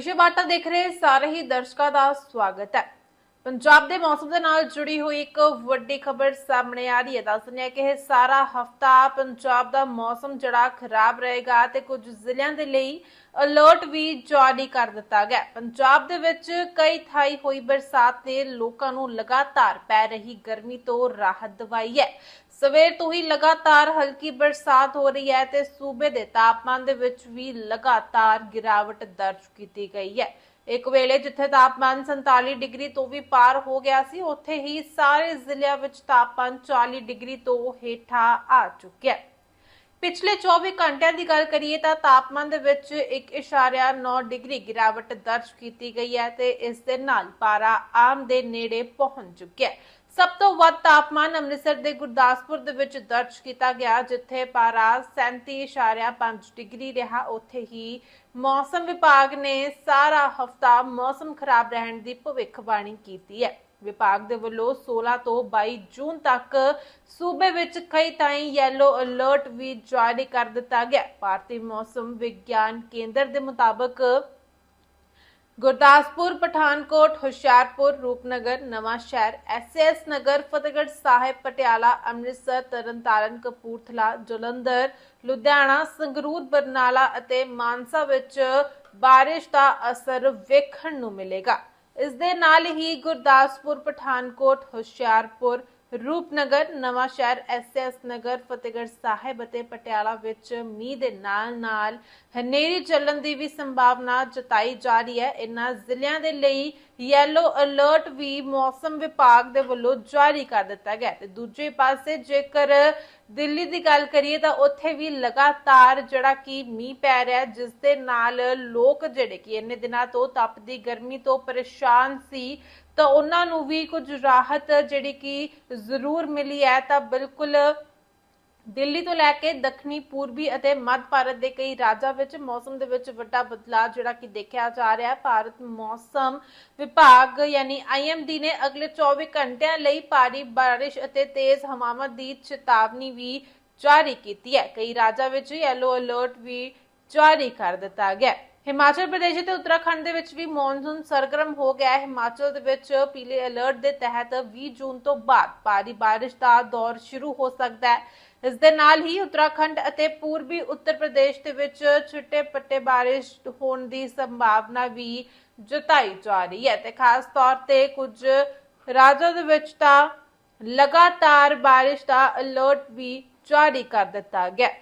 ਵਿਸ਼ੇ ਵਾਰਤਾ ਦੇਖ ਰਹੇ ਸਾਰੇ ਹੀ ਦਰਸ਼ਕਾਂ ਦਾ ਸਵਾਗਤ ਹੈ। ਪੰਜਾਬ ਦੇ ਮੌਸਮ ਦੇ ਨਾਲ ਜੁੜੀ ਹੋਈ ਇੱਕ ਵੱਡੀ ਖਬਰ ਸਾਹਮਣੇ ਆ ਰਹੀ ਹੈ। ਦੱਸਦੇ ਹਾਂ ਕਿ ਇਹ ਸਾਰਾ ਹਫਤਾ ਪੰਜਾਬ ਦਾ ਮੌਸਮ ਜਿਹੜਾ ਖਰਾਬ ਰਹੇਗਾ ਤੇ ਕੁਝ ਜ਼ਿਲ੍ਹਿਆਂ ਦੇ ਲਈ ਅਲਰਟ ਵੀ ਜਾਰੀ ਕਰ ਦਿੱਤਾ ਗਿਆ ਪੰਜਾਬ ਦੇ ਵਿੱਚ ਕਈ ਥਾਈ ਹੋਈ ਬਰਸਾਤ ਨੇ ਲੋਕਾਂ ਨੂੰ ਲਗਾਤਾਰ ਪੈ ਰਹੀ ਗਰਮੀ ਤੋਂ ਰਾਹਤ ਦਿਵਾਈ ਹੈ। ਸਵੇਰ ਤੋਂ ਹੀ ਲਗਾਤਾਰ ਹਲਕੀ ਬਰਸਾਤ ਹੋ ਰਹੀ ਹੈ ਤੇ ਸੂਬੇ ਦੇ ਤਾਪਮਾਨ ਦੇ ਵਿੱਚ ਵੀ ਲਗਾਤਾਰ ਗਿਰਾਵਟ ਦਰਜ ਕੀਤੀ ਗਈ ਹੈ। ਇੱਕ ਵੇਲੇ ਜਿੱਥੇ ਤਾਪਮਾਨ 47 ਡਿਗਰੀ ਤੋਂ ਵੀ ਪਾਰ ਹੋ ਗਿਆ ਸੀ, ਉੱਥੇ ਹੀ ਸਾਰੇ ਜ਼ਿਲ੍ਹਿਆਂ ਵਿੱਚ ਤਾਪਮਾਨ 40 ਡਿਗਰੀ ਤੋਂ ਹੇਠਾਂ ਆ ਚੁੱਕਿਆ ਹੈ। ਪਿਛਲੇ 24 ਘੰਟਿਆਂ ਦੀ ਗੱਲ ਕਰੀਏ ਤਾਂ ਤਾਪਮਾਨ ਦੇ ਵਿੱਚ 1.9 ਡਿਗਰੀ ਗਿਰਾਵਟ ਦਰਜ ਕੀਤੀ ਗਈ ਹੈ ਤੇ ਇਸ ਦੇ ਨਾਲ ਪਾਰਾ ਆਮ ਦੇ ਨੇੜੇ ਪਹੁੰਚ ਚੁੱਕਿਆ ਹੈ। ਸਭ ਤੋਂ ਵੱਧ ਤਾਪਮਾਨ ਅੰਮ੍ਰਿਤਸਰ ਦੇ ਗੁਰਦਾਸਪੁਰ ਦੇ ਵਿੱਚ ਦਰਜ ਕੀਤਾ ਗਿਆ, ਜਿੱਥੇ ਪਾਰਾ 37.5 ਡਿਗਰੀ ਰਿਹਾ। ਉੱਥੇ ਹੀ ਮੌਸਮ ਵਿਭਾਗ ਨੇ ਸਾਰਾ ਹਫਤਾ ਮੌਸਮ ਖਰਾਬ ਰਹਿਣ ਦੀ ਭਵਿੱਖਬਾਣੀ ਕੀਤੀ ਹੈ। ਵਿਭਾਗ ਦੇ ਵੱਲੋਂ 16 ਤੋਂ 22 ਜੂਨ ਤੱਕ ਸੂਬੇ ਵਿੱਚ ਕਈ ਥਾਈਂ ਯੈਲੋ ਅਲਰਟ ਵੀ ਜਾਰੀ ਕਰ ਦਿੱਤਾ ਗਿਆ। ਭਾਰਤੀ ਮੌਸਮ ਵਿਗਿਆਨ ਕੇਂਦਰ ਦੇ ਮੁਤਾਬਕ ਗੁਰਦਾਸਪੁਰ, ਪਠਾਨਕੋਟ, ਹੁਸ਼ਿਆਰਪੁਰ, ਰੂਪਨਗਰ, ਨਵਾਂ ਸ਼ਹਿਰ ਐਸਐਸ ਨਗਰ, ਫਤਿਹਗੜ੍ਹ ਸਾਹਿਬ, ਪਟਿਆਲਾ, ਅੰਮ੍ਰਿਤਸਰ, ਤਰਨਤਾਰਨ, ਕਪੂਰਥਲਾ, ਜਲੰਧਰ, ਲੁਧਿਆਣਾ, ਸੰਗਰੂਰ, ਬਰਨਾਲਾ ਅਤੇ ਮਾਨਸਾ ਵਿੱਚ ਬਾਰਿਸ਼ ਦਾ ਅਸਰ ਵੇਖਣ ਨੂੰ ਮਿਲੇਗਾ। ਇਸ ਦੇ ਨਾਲ ਹੀ ਗੁਰਦਾਸਪੁਰ, ਪਠਾਨਕੋਟ, ਹੁਸ਼ਿਆਰਪੁਰ, ਰੂਪਨਗਰ, ਨਵਾਂ ਸ਼ਹਿਰ ਐਸਐਸ ਨਗਰ, ਫਤਿਹਗੜ੍ਹ ਸਾਹਿਬ ਅਤੇ ਪਟਿਆਲਾ ਵਿੱਚ ਮੀਂਹ ਦੇ ਨਾਲ-ਨਾਲ ਹਨੇਰੀ ਚੱਲਣ ਦੀ ਵੀ ਸੰਭਾਵਨਾ ਜਤਾਈ ਜਾ ਰਹੀ ਹੈ। ਇਨ੍ਹਾਂ ਜ਼ਿਲ੍ਹਿਆਂ ਦੇ ਲਈ ਯੈਲੋ ਅਲਰਟ ਵੀ ਮੌਸਮ ਵਿਭਾਗ ਦੇ ਵੱਲੋਂ ਜਾਰੀ ਕਰ ਦਿੱਤਾ ਗਿਆ ਤੇ ਦੂਜੇ ਪਾਸੇ ਜੇਕਰ ਦਿੱਲੀ ਦੀ ਗੱਲ ਕਰੀਏ ਤਾਂ ਉੱਥੇ ਵੀ ਲਗਾਤਾਰ ਜਿਹੜਾ ਕਿ ਮੀਂਹ ਪੈ ਰਿਹਾ ਜਿਸ ਦੇ ਨਾਲ ਲੋਕ ਜਿਹੜੇ ਕਿ ਇੰਨੇ ਦਿਨਾਂ ਤੋਂ ਤਪਦੀ ਗਰਮੀ ਤੋਂ ਪਰੇਸ਼ਾਨ ਸੀ, ਤਾਂ ਉਹਨਾਂ ਨੂੰ ਵੀ ਕੁਝ ਰਾਹਤ ਜਿਹੜੀ ਕਿ ਜ਼ਰੂਰ ਮਿਲੀ ਹੈ। ਤਾਂ ਬਿਲਕੁਲ ਦਿੱਲੀ ਤੋਂ ਲੈ ਕੇ ਦੱਖਣੀ, ਪੂਰਬੀ ਅਤੇ ਮੱਧ ਭਾਰਤ ਦੇ ਕਈ ਰਾਜਾਂ ਵਿੱਚ ਮੌਸਮ ਦੇ ਵਿੱਚ ਵੱਡਾ ਬਦਲਾਅ ਜਿਹੜਾ ਕਿ ਦੇਖਿਆ ਜਾ ਰਿਹਾ ਹੈ। ਭਾਰਤ ਮੌਸਮ ਵਿਭਾਗ ਯਾਨੀ ਆਈਐਮਡੀ ਨੇ ਅਗਲੇ 24 ਘੰਟਿਆਂ ਲਈ ਭਾਰੀ ਬਾਰਿਸ਼ ਅਤੇ ਤੇਜ਼ ਹਵਾਵਾਂ ਦੀ ਚੇਤਾਵਨੀ ਵੀ ਜਾਰੀ ਕੀਤੀ ਹੈ। ਕਈ ਰਾਜਾਂ ਵਿੱਚ ਯੈਲੋ ਅਲਰਟ ਵੀ ਜਾਰੀ ਕਰ ਦਿੱਤਾ ਗਿਆ ਹੈ। ਹਿਮਾਚਲ ਪ੍ਰਦੇਸ਼ ਤੇ ਉੱਤਰਾਖੰਡ ਦੇ ਵਿੱਚ ਵੀ ਮੌਨਸੂਨ ਸਰਗਰਮ ਹੋ ਗਿਆ ਹੈ। ਹਿਮਾਚਲ ਦੇ ਵਿੱਚ ਪੀਲੇ ਅਲਰਟ ਦੇ ਤਹਿਤ 20 ਜੂਨ ਤੋਂ ਬਾਅਦ ਭਾਰੀ ਬਾਰਿਸ਼ ਦਾ ਦੌਰ ਸ਼ੁਰੂ ਹੋ ਸਕਦਾ ਹੈ। ਇਸ ਦੇ ਨਾਲ ਹੀ ਉੱਤਰਾਖੰਡ ਅਤੇ ਪੂਰਬੀ ਉੱਤਰ ਪ੍ਰਦੇਸ਼ ਦੇ ਵਿੱਚ ਛਿੱਟੇ ਪੱਟੇ ਬਾਰਿਸ਼ ਹੋਣ ਦੀ ਸੰਭਾਵਨਾ ਵੀ ਜਤਾਈ ਜਾ ਰਹੀ ਹੈ ਤੇ ਖਾਸ ਤੌਰ ਤੇ ਕੁਝ ਰਾਜਾਂ ਦੇ ਵਿੱਚ ਤਾਂ ਲਗਾਤਾਰ ਬਾਰਿਸ਼ ਦਾ ਅਲਰਟ ਵੀ ਜਾਰੀ ਕਰ ਦਿੱਤਾ ਗਿਆ